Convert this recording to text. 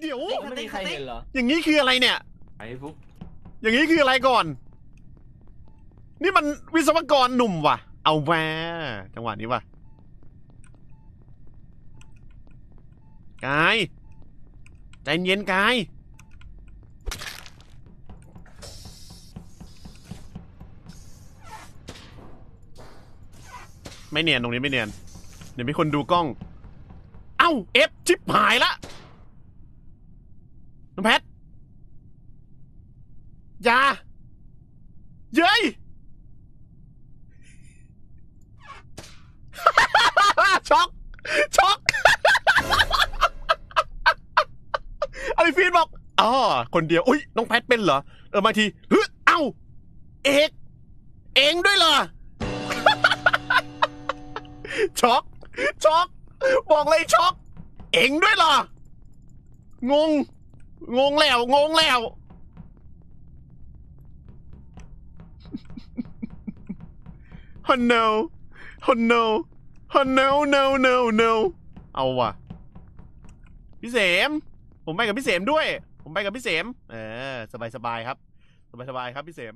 เดี๋ยว ไม่มีใครเห็นเหรออย่างนี้คืออะไรเนี่ย ไอ้ฟุกอย่างนี้คืออะไรก่อน นี่มันวิศวกรหนุ่มว่ะ เอาแวจังหวะนี้ว่ะกาย ใจเย็นกาย ไม่เนียนตรงนี้ไม่เนียน เดี๋ยวมีคนดูกล้อง เอ้าเอฟชิปหายละ น้องแพทยาเย้ยช็อกช็อกอะไรฟีนบอกอ๋อคนเดียว อุ้ยน้องแพทเป็นเหรอ เออมาทีเฮ้ยเอ้า เอกเองด้วยเหรอ ช็อก ช็อก บอกเลยช็อก เองด้วยเหรอ งง งงแล้ว งงแล้ว oh no oh no oh no no no no เอาว่ะ พี่เสม ผมไปกับพี่เสมด้วย ผมไปกับพี่เสม เออ สบายสบายครับ สบายสบายครับพี่เสม